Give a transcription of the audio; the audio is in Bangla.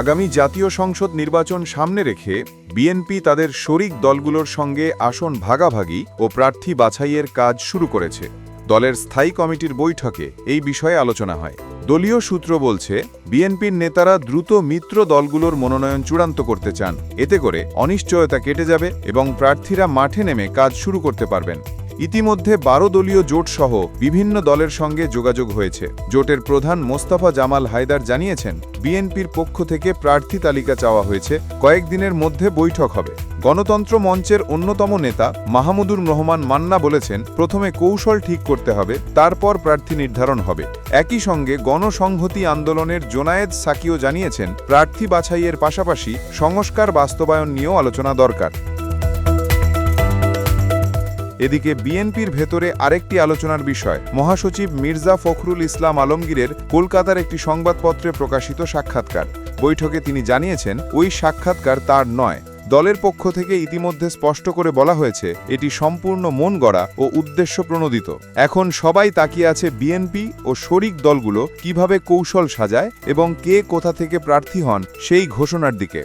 আগামী জাতীয় সংসদ নির্বাচন সামনে রেখে বিএনপি তাদের শরিক দলগুলোর সঙ্গে আসন ভাগাভাগি ও প্রার্থী বাছাইয়ের কাজ শুরু করেছে। দলের স্থায়ী কমিটির বৈঠকে এই বিষয়ে আলোচনা হয়। দলীয় সূত্র বলছে, বিএনপির নেতারা দ্রুত মিত্র দলগুলোর মনোনয়ন চূড়ান্ত করতে চান। এতে করে অনিশ্চয়তা কেটে যাবে এবং প্রার্থীরা মাঠে নেমে কাজ শুরু করতে পারবেন। ইতিমধ্যে বারো দলীয় জোট সহ বিভিন্ন দলের সঙ্গে যোগাযোগ হয়েছে। জোটের প্রধান মোস্তাফা জামাল হায়দার জানিয়েছেন, বিএনপির পক্ষ থেকে প্রার্থী তালিকা চাওয়া হয়েছে, কয়েকদিনের মধ্যে বৈঠক হবে। গণতন্ত্র মঞ্চের অন্যতম নেতা মাহমুদুর রহমান মান্না বলেছেন, প্রথমে কৌশল ঠিক করতে হবে, তারপর প্রার্থী নির্ধারণ হবে। একই সঙ্গে গণসংহতি আন্দোলনের জোনায়েদ সাকিও জানিয়েছেন, প্রার্থী বাছাইয়ের পাশাপাশি সংস্কার বাস্তবায়ন নিয়েও আলোচনা দরকার। এদিকে বিএনপির ভেতরে আরেকটি আলোচনার বিষয়, মহাসচিব মির্জা ফখরুল ইসলাম আলমগীরের কলকাতার একটি সংবাদপত্রে প্রকাশিত সাক্ষাৎকার। বৈঠকে তিনি জানিয়েছেন, ওই সাক্ষাৎকার তার নয়। দলের পক্ষ থেকে ইতিমধ্যে স্পষ্ট করে বলা হয়েছে, এটি সম্পূর্ণ মন গড়া ও উদ্দেশ্য প্রণোদিত। এখন সবাই তাকিয়ে আছে বিএনপি ও শরিক দলগুলো কীভাবে কৌশল সাজায় এবং কে কোথা থেকে প্রার্থী হন সেই ঘোষণার দিকে।